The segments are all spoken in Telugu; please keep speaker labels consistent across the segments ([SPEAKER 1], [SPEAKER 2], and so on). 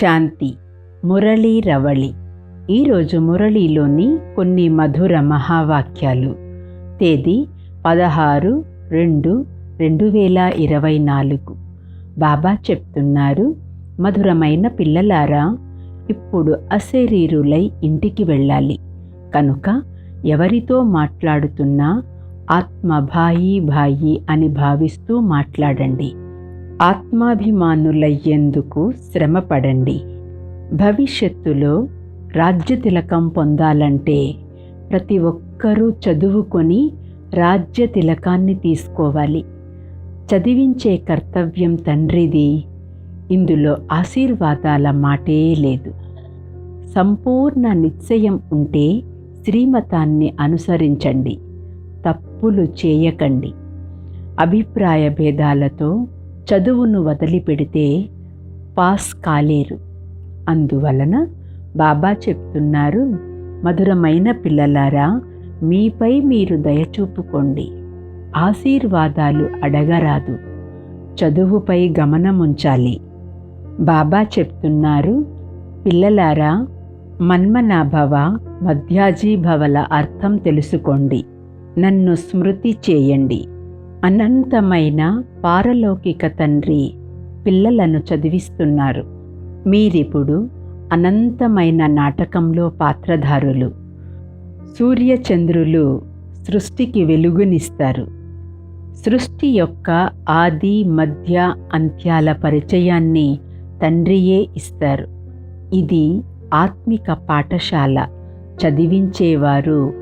[SPEAKER 1] శాంతి మురళీ రవళి. ఈరోజు మురళీలోని కొన్ని మధుర మహావాక్యాలు. తేదీ పదహారు రెండు రెండు వేల ఇరవై నాలుగు. బాబా చెప్తున్నారు మధురమైన పిల్లలారా ఇప్పుడు అశరీరులై ఇంటికి వెళ్ళాలి. కనుక ఎవరితో మాట్లాడుతున్నా ఆత్మ భాయి భాయి అని భావిస్తూ మాట్లాడండి. ఆత్మాభిమానులయ్యేందుకు శ్రమపడండి. భవిష్యత్తులో రాజ్య తిలకం పొందాలంటే ప్రతి ఒక్కరూ చదువుకొని రాజ్య తిలకాన్ని తీసుకోవాలి. చదివించే కర్తవ్యం తండ్రిది. ఇందులో ఆశీర్వాదాల మాటే లేదు. సంపూర్ణ నిశ్చయం ఉంటే శ్రీమతాన్ని అనుసరించండి. తప్పులు చేయకండి. అభిప్రాయ భేదాలతో చదువును వదిలిపెడితే పాస్ కాలేరు. అందువలన బాబా చెప్తున్నారు మధురమైన పిల్లలారా మీపై మీరు దయచూపుకోండి ఆశీర్వాదాలు అడగరాదు. చదువుపై గమనముంచాలి. బాబా చెప్తున్నారు పిల్లలారా మన్మనాభవ మధ్యాజీభవల అర్థం తెలుసుకోండి. నన్ను స్మృతి చేయండి. అనంతమైన పారలౌకిక తండ్రి పిల్లలను చదివిస్తున్నారు. మీరిప్పుడు అనంతమైన నాటకంలో పాత్రధారులు. సూర్యచంద్రులు సృష్టికి వెలుగునిస్తారు. సృష్టి యొక్క ఆది మధ్య అంత్యాల పరిచయాన్ని తండ్రియే ఇస్తారు. ఇది ఆత్మిక పాఠశాల. చదివించేవారు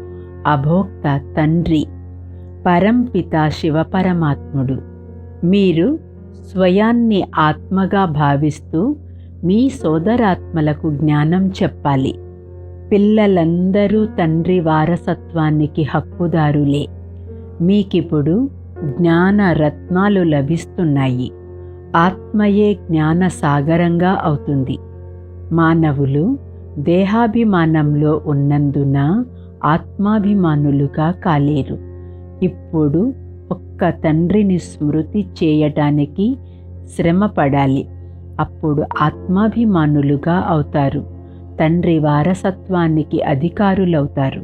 [SPEAKER 1] అభోక్త తండ్రి. పరంపిత శివపరమాత్ముడు. మీరు స్వయాన్ని ఆత్మగా భావిస్తూ మీ సోదరాత్మలకు జ్ఞానం చెప్పాలి. పిల్లలందరూ తండ్రి వారసత్వానికి హక్కుదారులే. మీకిప్పుడు జ్ఞాన రత్నాలు లభిస్తున్నాయి. ఆత్మయే జ్ఞాన సాగరంగా అవుతుంది. మానవులు దేహాభిమానంలో ఉన్నందున ఆత్మాభిమానులుగా కాలేరు. ఇప్పుడు ఒక్క తండ్రిని స్మృతి చేయటానికి శ్రమపడాలి అప్పుడు ఆత్మాభిమానులుగా అవుతారు. తండ్రి వారసత్వానికి అధికారులవుతారు.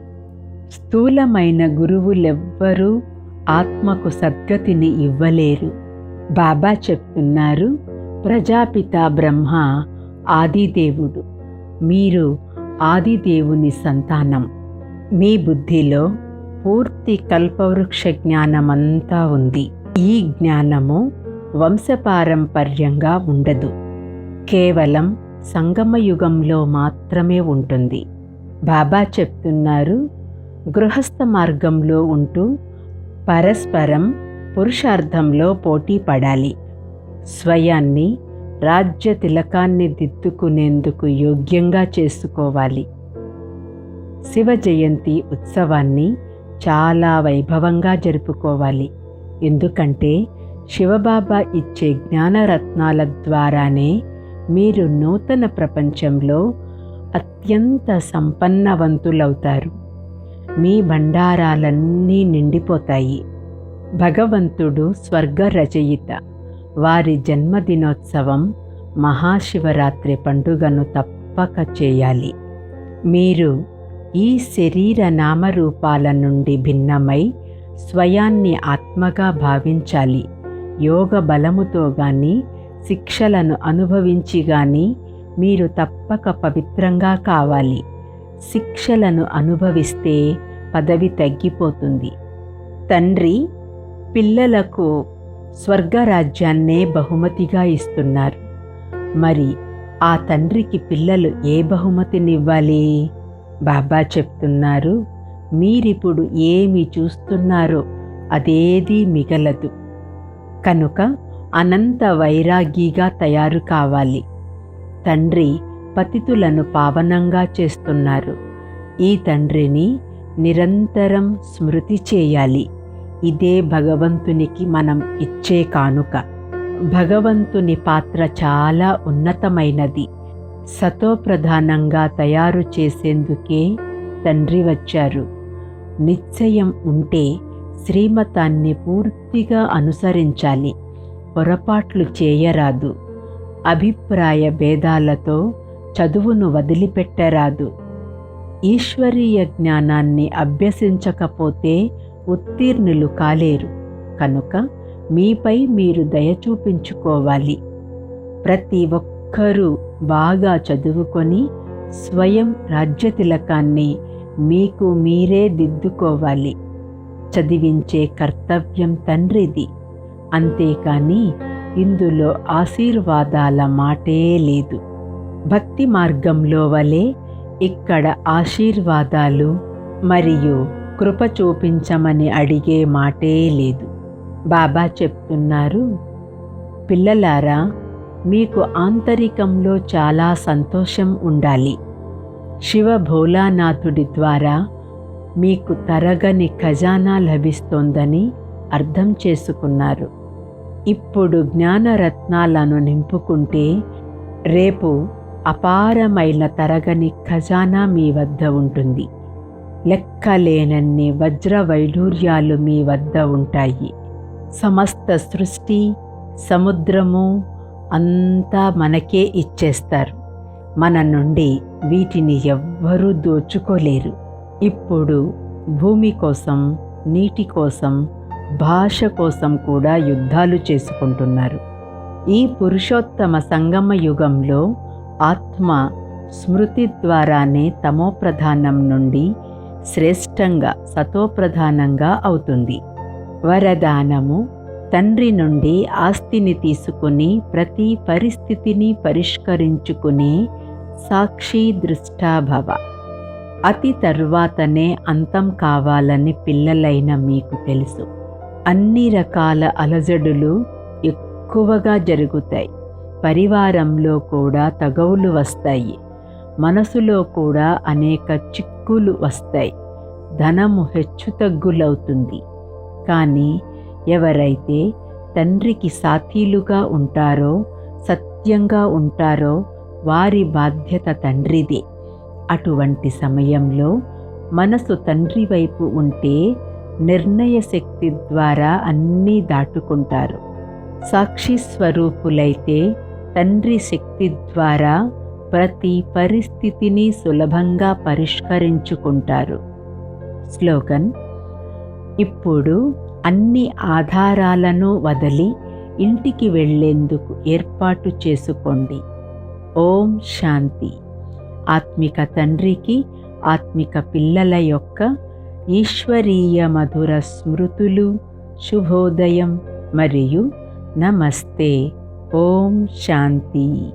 [SPEAKER 1] స్థూలమైన గురువులెవ్వరూ ఆత్మకు సద్గతిని ఇవ్వలేరు. బాబా చెప్తున్నారు ప్రజాపిత బ్రహ్మ ఆదిదేవుడు. మీరు ఆదిదేవుని సంతానం. మీ బుద్ధిలో పూర్తి కల్పవృక్ష జ్ఞానమంతా ఉంది. ఈ జ్ఞానము వంశపారంపర్యంగా ఉండదు. కేవలం సంగమయుగంలో మాత్రమే ఉంటుంది. బాబా చెప్తున్నారు గృహస్థ మార్గంలో ఉంటూ పరస్పరం పురుషార్థంలో పోటీ పడాలి. స్వయాన్ని రాజ్య తిలకాన్ని దిద్దుకునేందుకు యోగ్యంగా చేసుకోవాలి. శివ జయంతి ఉత్సవాన్ని చాలా వైభవంగా జరుపుకోవాలి. ఎందుకంటే శివబాబా ఇచ్చే జ్ఞానరత్నాల ద్వారానే మీరు నూతన ప్రపంచంలో అత్యంత సంపన్నవంతులవుతారు. మీ భండారాలన్నీ నిండిపోతాయి. భగవంతుడు స్వర్గ రచయిత వారి జన్మదినోత్సవం మహాశివరాత్రి పండుగను తప్పక చేయాలి. మీరు ఈ శరీర నామరూపాల నుండి భిన్నమై స్వయాన్ని ఆత్మగా భావించాలి. యోగ బలముతో గాని శిక్షలను అనుభవించి గాని మీరు తప్పక పవిత్రంగా కావాలి. శిక్షలను అనుభవిస్తే పదవి తగ్గిపోతుంది. తండ్రి పిల్లలకు స్వర్గరాజ్యాన్నే బహుమతిగా ఇస్తున్నారు. మరి ఆ తండ్రికి పిల్లలు ఏ బహుమతినివ్వాలి? బాబా చెప్తున్నారు మీరిప్పుడు ఏమి చూస్తున్నారో అదేదీ మిగలదు. కనుక అనంత వైరాగిగా తయారు కావాలి. తండ్రి పతితులను పావనంగా చేస్తున్నారు. ఈ తండ్రిని నిరంతరం స్మృతి చేయాలి. ఇదే భగవంతునికి మనం ఇచ్చే కానుక. భగవంతుని పాత్ర చాలా ఉన్నతమైనది. సతోప్రధానంగా తయారు చేసేందుకే తండ్రి వచ్చారు. నిశ్చయం ఉంటే శ్రీమతాన్ని పూర్తిగా అనుసరించాలి. పొరపాట్లు చేయరాదు. అభిప్రాయ భేదాలతో చదువును వదిలిపెట్టరాదు. ఈశ్వరీయ జ్ఞానాన్ని అభ్యసించకపోతే ఉత్తీర్ణులు కాలేరు. కనుక మీపై మీరు దయ చూపించుకోవాలి. ప్రతి ఒక్కరూ బాగా చదువుకొని స్వయం రాజ్యతిలకాన్ని మీకు మీరే దిద్దుకోవాలి. చదివించే కర్తవ్యం తండ్రిది. అంతేకాని ఇందులో ఆశీర్వాదాల మాటే లేదు. భక్తి మార్గంలో వలె ఇక్కడ ఆశీర్వాదాలు మరియు కృప చూపించమని అడిగే మాటే లేదు. బాబా చెప్తున్నారు పిల్లలారా మీకు ఆంతరికంలో చాలా సంతోషం ఉండాలి. శివ భోలానాథుడి ద్వారా మీకు తరగని ఖజానా లభిస్తోందని అర్థం చేసుకున్నారు. ఇప్పుడు జ్ఞానరత్నాలను నింపుకుంటే రేపు అపారమైన తరగని ఖజానా మీ వద్ద ఉంటుంది. లెక్కలేనన్ని వజ్ర వైఢూర్యాలు మీ వద్ద ఉంటాయి. సమస్త సృష్టి సముద్రము అంతా మనకే ఇచ్చేస్తారు. మన నుండి వీటిని ఎవ్వరూ దోచుకోలేరు. ఇప్పుడు భూమి కోసం నీటి కోసం భాష కోసం కూడా యుద్ధాలు చేసుకుంటున్నారు. ఈ పురుషోత్తమ సంగమ యుగంలో ఆత్మ స్మృతి ద్వారానే తమోప్రధానం నుండి శ్రేష్టంగా సతోప్రధానంగా అవుతుంది. వరదానము తండ్రి నుండి ఆస్తిని తీసుకుని ప్రతి పరిస్థితిని పరిష్కరించుకునే సాక్షి దృష్టాభవ. అతి తరువాతనే అంతం కావాలని పిల్లలైన మీకు తెలుసు. అన్ని రకాల అలజడులు ఎక్కువగా జరుగుతాయి. పరివారంలో కూడా తగవులు వస్తాయి. మనసులో కూడా అనేక చిక్కులు వస్తాయి. ధనము హెచ్చుతగ్గులవుతుంది. కానీ ఎవరైతే తండ్రికి సాథీలుగా ఉంటారో సత్యంగా ఉంటారో వారి బాధ్యత తండ్రిదే. అటువంటి సమయంలో మనసు తండ్రి వైపు ఉంటే నిర్ణయ శక్తి ద్వారా అన్నీ దాటుకుంటారు. సాక్షి స్వరూపులైతే తండ్రి శక్తి ద్వారా ప్రతి పరిస్థితిని సులభంగా పరిష్కరించుకుంటారు. స్లోగన్ ఇప్పుడు అన్ని ఆధారాలను వదిలి ఇంటికి వెళ్ళేందుకు ఏర్పాటు చేసుకోండి. ఓం శాంతి. ఆత్మిక తండ్రికి ఆత్మిక పిల్లల యొక్క ఈశ్వరీయ మధుర స్మృతులు శుభోదయం మరియు నమస్తే. ఓం శాంతి.